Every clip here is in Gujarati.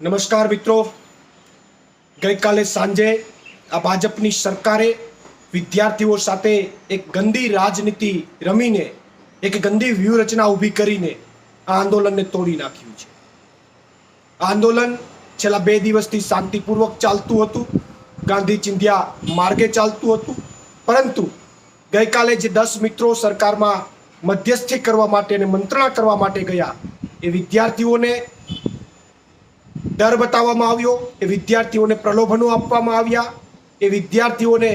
નમસ્કાર મિત્રો. ગઈકાલે સાંજે આ ભાજપની સરકારે વિદ્યાર્થીઓ સાથે એક ગંદી રાજનીતિ રમીને, એક ગંદી વ્યૂહરચના ઊભી કરીને આ આંદોલનને તોડી નાખ્યું છે. આંદોલન છેલ્લા બે દિવસથી શાંતિપૂર્વક ચાલતું હતું. ગાંધી ચિંધ્યા માર્ગે ચાલતું હતું. પરંતુ ગઈકાલે જે દસ મિત્રો સરકારમાં મધ્યસ્થી કરવા માટે અને મંત્રણા કરવા માટે ગયા, એ વિદ્યાર્થીઓને ડર બતાવવામાં આવ્યો એ વિદ્યાર્થીઓને પ્રલોભનો આપવામાં આવ્યા એ વિદ્યાર્થીઓને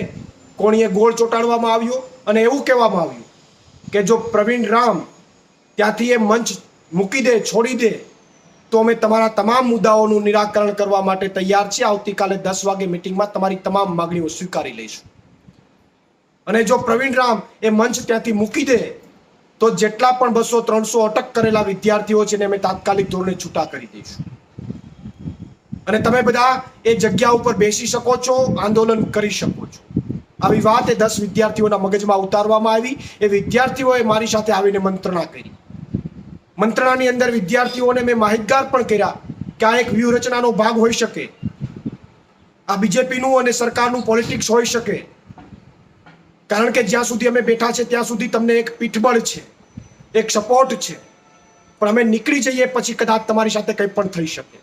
કોણીએ ગોળ ચોંટાડવામાં આવ્યો અને એવું કહેવામાં આવ્યું કે જો પ્રવીણ રામ ત્યાંથી એ મંચ મૂકી દે, છોડી દે, તો અમે તમારા તમામ મુદ્દાઓનું નિરાકરણ કરવા માટે તૈયાર છીએ. આવતીકાલે દસ વાગે મિટિંગમાં તમારી તમામ માગણીઓ સ્વીકારી લઈશું. અને જો પ્રવીણ રામ એ મંચ ત્યાંથી મૂકી દે, તો જેટલા પણ બસો ત્રણસો અટક કરેલા વિદ્યાર્થીઓ છે એને અમે તાત્કાલિક ધોરણે છૂટા કરી દઈશું. અને તમે બધા એ જગ્યા ઉપર બેસી શકો છો, આંદોલન કરી શકો છો. આવી વાત એ દસ વિદ્યાર્થીઓના મગજમાં ઉતારવામાં આવી. એ વિદ્યાર્થીઓએ મારી સાથે આવીને મંત્રણા કરી. મંત્રણાની અંદર વિદ્યાર્થીઓને મેં માહિતગાર પણ કર્યા કે આ એક વ્યૂહરચનાનો ભાગ હોઈ શકે. આ બીજેપીનું અને સરકારનું પોલિટિક્સ હોઈ શકે. કારણ કે જ્યાં સુધી અમે બેઠા છે, ત્યાં સુધી તમને એક પીઠબળ છે, એક સપોર્ટ છે. પણ અમે નીકળી જઈએ પછી કદાચ તમારી સાથે કંઈ પણ થઈ શકે.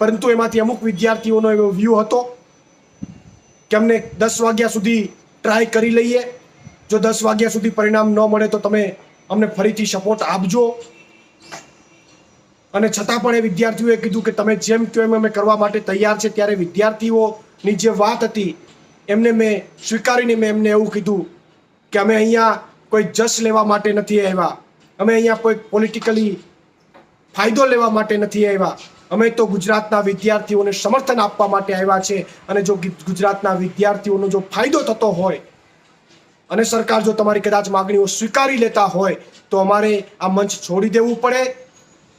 પરંતુ એમાંથી અમુક વિદ્યાર્થીઓનો એવો વ્યૂ હતો કે અમને દસ વાગ્યા સુધી ટ્રાય કરી લઈએ. જો દસ વાગ્યા સુધી પરિણામ ન મળે તો તમે અમને ફરીથી સપોર્ટ આપજો. અને છતાં પણ એ વિદ્યાર્થીઓએ કીધું કે તમે જેમ કહો એમ અમે કરવા માટે તૈયાર છે ત્યારે વિદ્યાર્થીઓની જે વાત હતી, એમને મેં સ્વીકારીને મેં એમને એવું કીધું કે અમે અહીંયા કોઈ જશ લેવા માટે નથી આવ્યા. અમે અહીંયા કોઈ પોલિટિકલી ફાયદો લેવા માટે નથી આવ્યા. અમે તો ગુજરાતના વિદ્યાર્થીઓને સમર્થન આપવા માટે આવ્યા છે અને જો ગુજરાતના વિદ્યાર્થીઓનો જો ફાયદો થતો હોય અને સરકાર જો તમારી કદાચ માગણીઓ સ્વીકારી લેતા હોય, તો અમારે આ મંચ છોડી દેવું પડે,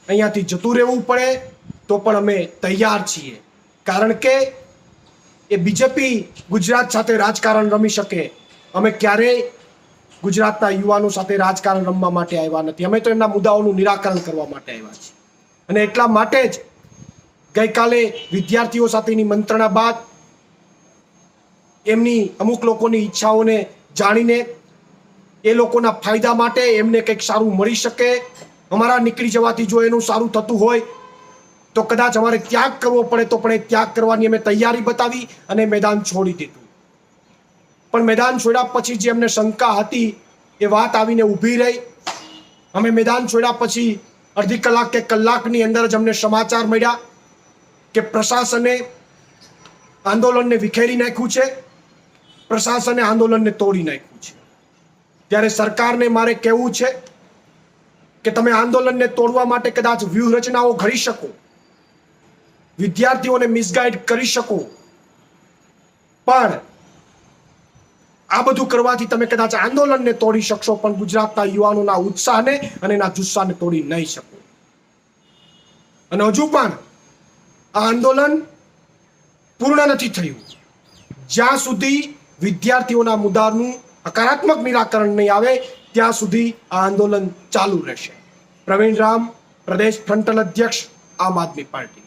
અહીંયાથી જતું રહેવું પડે, તો પણ અમે તૈયાર છીએ. કારણ કે એ બીજેપી ગુજરાત સાથે રાજકારણ રમી શકે. અમે ક્યારેય ગુજરાતના યુવાનો સાથે રાજકારણ રમવા માટે આવ્યા નથી. અમે તો એમના મુદ્દાઓનું નિરાકરણ કરવા માટે આવ્યા છીએ. અને એટલા માટે જ ગઈકાલે વિદ્યાર્થીઓ સાથેની મંત્રણા બાદ એમની અમુક લોકોની ઈચ્છાઓને જાણીને એ લોકોના ફાયદા માટે એમને કંઈક સારું મળી શકે. અમારા નીકળી જવાથી જો એનું સારું થતું હોય, તો કદાચ અમારે ત્યાગ કરવો પડે તો પણ એ ત્યાગ કરવાની અમે તૈયારી બતાવી અને મેદાન છોડી દીધું. પણ મેદાન છોડ્યા પછી જે અમને શંકા હતી, એ વાત આવીને ઊભી રહી. અમે મેદાન છોડ્યા પછી અડધી કલાક કે કલાકની અંદર જ અમને સમાચાર મળ્યા. કે પ્રશાસને આંદોલનને વિખેરી નાખ્યું છે, પ્રશાસને આંદોલનને તોડી નાખ્યું છે. ત્યારે સરકારને મારે કહેવું છે કે તમે આંદોલનને તોડવા માટે કદાચ વ્યૂહરચનાઓ ઘડી શકો, વિદ્યાર્થીઓને મિસગાઈડ કરી શકો, પણ આ બધું કરવાથી તમે કદાચ આંદોલનને તોડી શકશો, પણ ગુજરાતના યુવાનોના ઉત્સાહને અને એના જુસ્સાને તોડી નહીં શકો. અને હજુ પણ આ આંદોલન પૂર્ણ નથી થયું. જ્યાં સુધી વિદ્યાર્થીઓના મુદ્દાનું હકારાત્મક નિરાકરણ નહીં આવે, ત્યાં સુધી આ આંદોલન ચાલુ રહેશે. પ્રવીણ રામ પ્રદેશ ફ્રન્ટલ અધ્યક્ષ, આમ આદમી પાર્ટી.